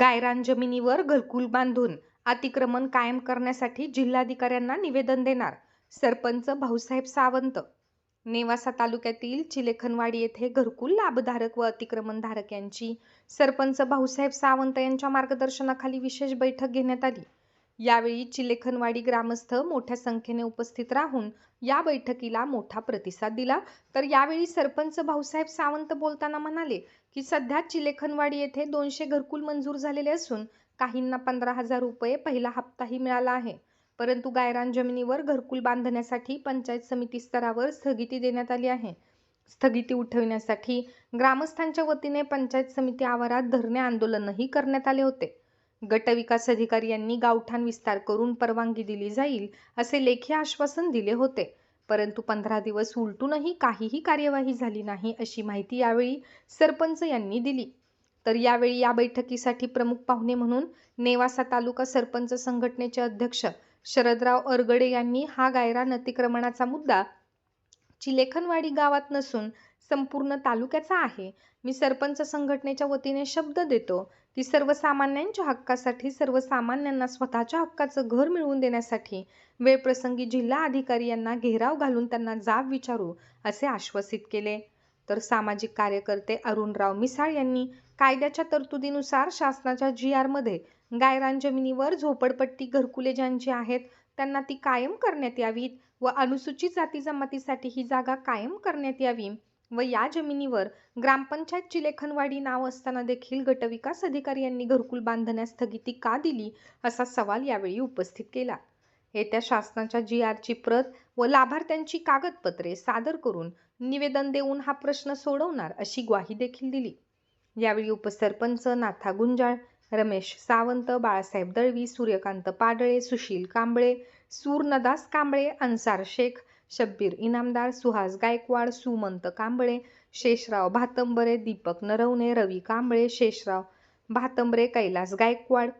गायरान जमिनीवर घरकुल बांधून अतिक्रमण कायम करण्यासाठी जिल्हाधिकाऱ्यांना निवेदन देणार सरपंच भाऊसाहेब सावंत. नेवासा तालुक्यातील चिलेखनवाडी येथे घरकुल लाभधारक व अतिक्रमणधारक यांची सरपंच भाऊसाहेब सावंत यांच्या मार्गदर्शनाखाली विशेष बैठक घेण्यात आली. यावेळी चिलेखनवाडी ग्रामस्थ मोठ्या संख्येने उपस्थित राहून या बैठकीला मोठा प्रतिसाद दिला. तर यावेळी सरपंच भाऊसाहेब सावंत बोलताना म्हणाले की सध्या चिलेखनवाडी येथे दोनशे घरकुल मंजूर झालेले असून काहींना पंधरा हजार रुपये पहिला हप्ताही मिळाला आहे. परंतु गायरान जमिनीवर घरकुल बांधण्यासाठी पंचायत समिती स्तरावर स्थगिती देण्यात आली आहे. स्थगिती उठवण्यासाठी ग्रामस्थांच्या वतीने पंचायत समिती आवारात धरणे आंदोलनही करण्यात आले होते. गटविकास अधिकारी यांनी गावठाण विस्तार करून परवानगी दिली जाईल असे लेखी आश्वासन दिले होते. परंतु पंधरा दिवस उलटूनही काहीही कार्यवाही झाली नाही अशी माहिती यावेळी सरपंच यांनी दिली. तर यावेळी या बैठकीसाठी प्रमुख पाहुणे म्हणून नेवासा तालुका सरपंच संघटनेचे अध्यक्ष शरदराव अरगडे यांनी हा गायरान अतिक्रमणाचा मुद्दा चिलेखनवाडी गावात नसून संपूर्ण तालुक्याचा आहे. मी सरपंच संघटनेच्या वतीने शब्द देतो की सर्वसामान्यांच्या हक्कासाठी सर्वसामान्यांना स्वतःच्या हक्काचं घर मिळवून देण्यासाठी वेळप्रसंगी जिल्हा अधिकारी यांना घेराव घालून त्यांना जाब विचारू असे आश्वासित केले. तर सामाजिक कार्यकर्ते अरुणराव मिसाळ यांनी कायद्याच्या तरतुदीनुसार शासनाच्या जी आरमध्ये गायरान जमिनीवर झोपडपट्टी घरकुले ज्यांची आहेत त्यांना ती कायम करण्यात यावीत व अनुसूचित जाती जमातीसाठी ही जागा कायम करण्यात यावी व या जमिनीवर ग्रामपंचायत चिलेखनवाडी नाव असताना देखील गटविकास अधिकारी यांनी घरकुल बांधण्यास स्थगिती का दिली असा सवाल यावेळी उपस्थित केला. येत्या शासनाच्या जी आरची प्रत व लाभार्थ्यांची कागदपत्रे सादर करून निवेदन देऊन हा प्रश्न सोडवणार अशी ग्वाही देखील दिली. यावेळी उपसरपंच नाथा गुंजाळ रमेश सावंत बाळासाहेब दळवी सूर्यकांत पाडळे सुशील कांबळे सूरनदास कांबळे अन्सार शेख शब्बीर इनामदार सुहास गायकवाड सुमंत कांबळे शेषराव भातंबरे दीपक नरवणे रवी कांबळे शेषराव भातंबरे कैलास गायकवाड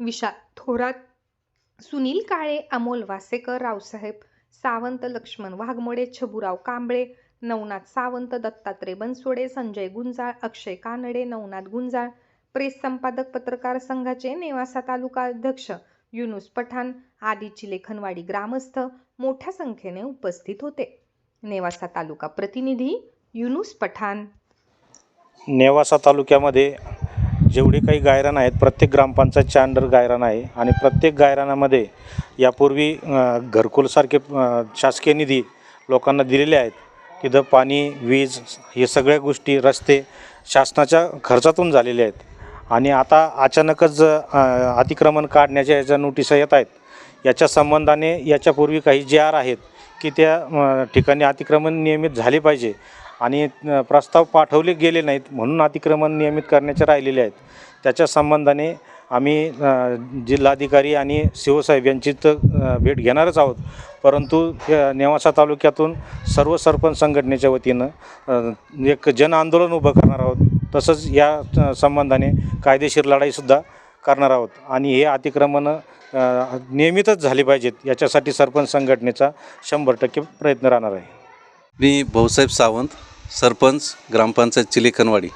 विशाल थोरात सुनील काळे अमोल वासेकर रावसाहेब सावंत लक्ष्मण वाघमोडे छबुराव कांबळे नवनाथ सावंत दत्तात्रय बनसोडे संजय गुंजाळ अक्षय कानडे नवनाथ गुंजाळ प्रेस संपादक पत्रकार संघाचे नेवासा तालुका अध्यक्ष युनुस पठाण आदीची लेखनवाडी ग्रामस्थ मोठ्या संख्येने उपस्थित होते. नेवासा तालुका प्रतिनिधी युनुस पठाण. नेवासा तालुक्यामध्ये जेवढे काही गायरान आहेत प्रत्येक ग्रामपंचायतच्या अंडर गायरान आहे आणि प्रत्येक गायरानामध्ये यापूर्वी घरकुलसारखे शासकीय निधी लोकांना दिलेले आहेत. तिथं पाणी वीज हे सगळ्या गोष्टी रस्ते शासनाच्या खर्चातून झालेले आहेत. आणि आता अचानकच अतिक्रमण काढण्याच्या याच्या नोटिसा येत आहेत याच्या संबंधाने याच्यापूर्वी काही जे आर आहेत की त्या ठिकाणी अतिक्रमण नियमित झाले पाहिजे आणि प्रस्ताव पाठवले गेले नाहीत म्हणून अतिक्रमण नियमित करण्याचे राहिलेले आहेत. त्याच्या संबंधाने आम्ही जिल्हाधिकारी आणि शिवसाहेब यांची तर भेट घेणारच आहोत. परंतु नेवासा तालुक्यातून सर्व सरपंच संघटनेच्या वतीनं एक जन आंदोलन उभं करणार आहोत. तसंच या संबंधाने कायदेशीर लढाईसुद्धा करणार आहोत. आणि हे अतिक्रमणं नियमितच झाली पाहिजेत. याच्यासाठी सरपंच संघटनेचा शंभर टक्के प्रयत्न राहणार आहे. मी भाऊसाहेब सावंत सरपंच ग्रामपंचायत चिलेखनवाडी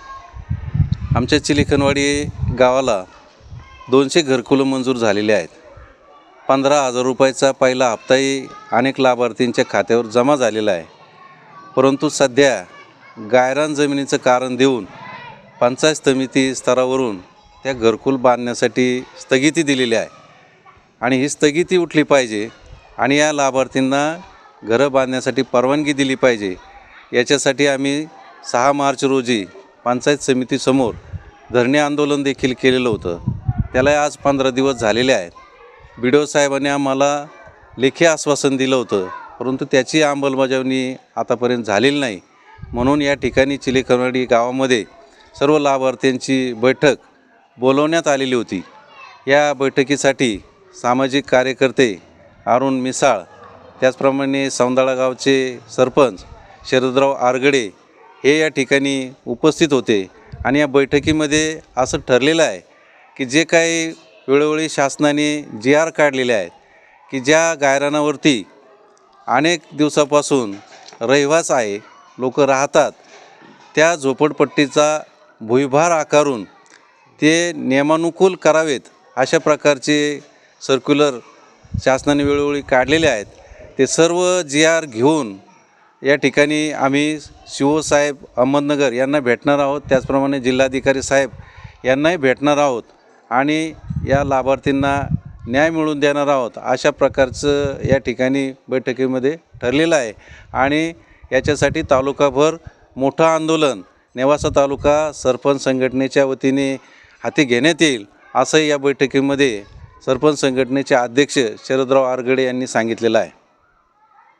आमच्या चिलेखनवाडी गावाला दोनशे घरकुलं मंजूर झालेले आहेत. पंधरा हजार रुपयाचा पहिला हप्ताही अनेक लाभार्थींच्या खात्यावर जमा झालेला आहे. परंतु सध्या गायरान जमिनीचं कारण देऊन पंचायत समिती स्तरावरून त्या घरकुल बांधण्यासाठी स्थगिती दिलेली आहे. आणि ही स्थगिती उठली पाहिजे आणि या लाभार्थींना घरं बांधण्यासाठी परवानगी दिली पाहिजे. याच्यासाठी आम्ही सहा मार्च रोजी पंचायत समितीसमोर धरणे आंदोलन देखील केलेलं होतं. त्याला आज पंधरा दिवस झालेले आहेत. बी डी ओ साहेबांनी आम्हाला लेखी आश्वासन दिलं होतं परंतु त्याची अंमलबजावणी आतापर्यंत झालेली नाही. म्हणून या ठिकाणी चिलेखनवाडी गावामध्ये सर्व लाभार्थ्यांची बैठक बोलवण्यात आलेली होती. या बैठकीसाठी सामाजिक कार्यकर्ते अरुण मिसाळ त्याचप्रमाणे सौंदाळा गावचे सरपंच शरदराव आरगडे हे या ठिकाणी उपस्थित होते आणि या बैठकीमध्ये असं ठरलेलं आहे की जे काही वेळोवेळी शासनाने जी आर काढलेले आहेत की ज्या गायरानावरती अनेक दिवसापासून रहिवास आहे लोक राहतात त्या झोपडपट्टीचा भुईभार आकारून ते नियमानुकूल करावेत अशा प्रकारचे सर्क्युलर शासनाने वेळोवेळी काढलेले आहेत. ते सर्व जी आर घेऊन या ठिकाणी आम्ही शिवसाहेब अहमदनगर यांना भेटणार आहोत. त्याचप्रमाणे जिल्हाधिकारी साहेब यांनाही भेटणार आहोत आणि या लाभार्थींना न्याय मिळवून देणार आहोत अशा प्रकारचं या ठिकाणी बैठकीमध्ये ठरलेलं आहे. आणि याच्यासाठी तालुकाभर मोठं आंदोलन नेवासा तालुका सरपंच संघटनेच्या वतीने हाती घेण्यात येईल असंही या बैठकीमध्ये सरपंच संघटनेचे अध्यक्ष शरदराव आरगडे यांनी सांगितलेलं आहे.